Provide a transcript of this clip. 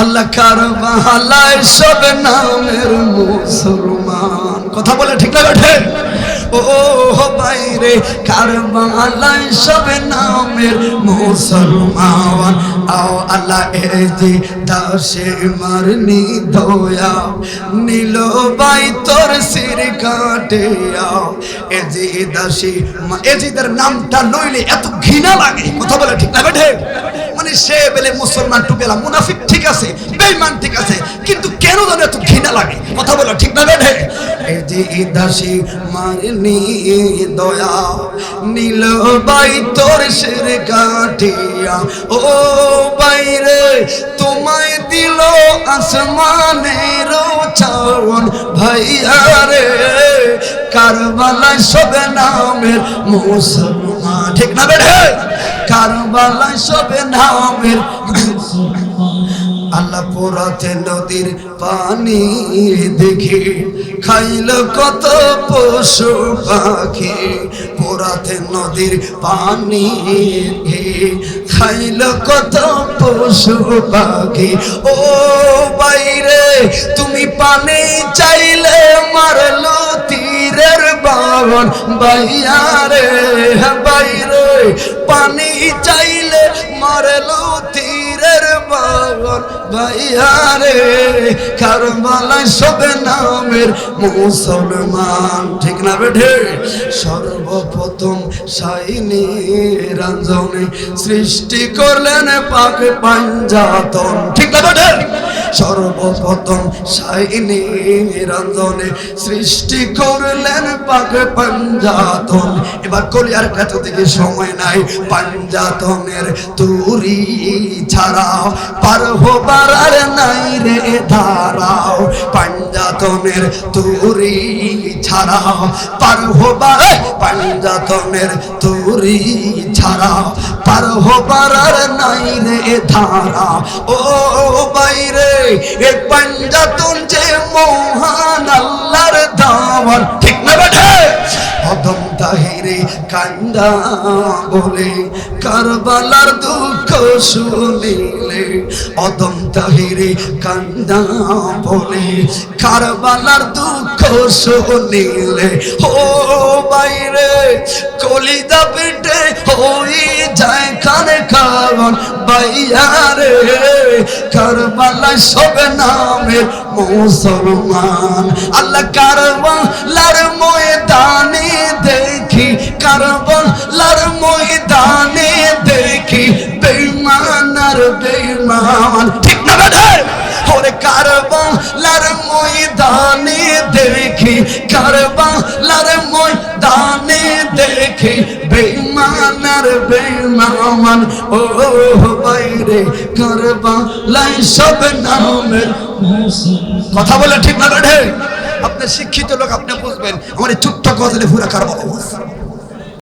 আল্লাহ কারবালায় সব নামের মুসলমান। কথা বলে ঠিক না বেঠে? ও বাইরে কারবালায় সব নামের মুসলমান। আও আল্লাহ এ যে দাসে মারনি দয়া নীল বাই তোর সির কাটে আও। এ যে দাসী এজিদের নামটা লইলে এত ঘৃণা লাগে। কথা বলে ঠিক না বেঠে? মানে সে বেলে মুসলমান টুকেলা মুনাফিক বেঈমান ঠিক আছে, কিন্তু কেন যেন এত ঘৃণা লাগে? কথা বলো ঠিক না বেঠে? যে দাসী মারনি দয়া, নীল বাই তোর শের কাটিয়া ও বাইরে তোমায় দিল আসমানের চাওন ভাইয়া রে। কারবালা সবে নামের মুসলমান, ঠিক না বেঠে? কারবালা সবে নামের আল্লাহ পোড়াতে নদীর পানি দেখে খাইল কত পশু পাখি। পোড়াতে নদীর পানি খাইল কত পশু পাখি। ও বাইরে, তুমি পানি চাইলে মারলো তীরের বাবন বাইয়ারে বাইরে, পানি চাইলে মারলো তীরের বাবন ভাইয়ারে কারবালায় সবে নামের মুসলমান। ঠিক না বেঠে? সর্বপ্রথম সাইনি রঞ্জনে সৃষ্টি করলেন পাক পাঞ্জাতন। ঠিক না বেঠে? সর্বপ্রথম সাইনি নিরঞ্জনে সৃষ্টি করলেন পাক পাঞ্জাতন। এবার কলিয়ার কাছে থেকে সময় নাই, পাঞ্জাতনের তুরি ছাড়াও পার হবার নাই রে ধারাও। পাঞ্জাতনের তুরি ছাড়াও পার হবার পাঞ্জাতনের তুরি ছাড়া পার হবার নাই রে ধারা। ও বাইরে এ পাঞ্জাতন যে মহান আল্লাহর ঠিক না তাহিরে কান্দা বলে, কারবালার দুঃখ শুনিলে অদম তাহিরে কান্দা বলে, কারবালার দুঃখ শুনিলে, ও বাইরে কলিদা পেটে হই যায় কানে কারণ বাইয়ারে কারবালা সব নামে মুসলমান। আল্লাহ কারবালার ময়দানে কারবালার ময়দানে দেখি বেঈমান আর ঠিক না ওরে ময়দানে দেখি ময়দানে দেখি ও বাইরে সব নামের কথা বলে ঠিক না বেঠে আপনি শিক্ষিত লোক, আপনি বুঝবেন। আমার এই ছোট্ট গজলে পুরা কারবালা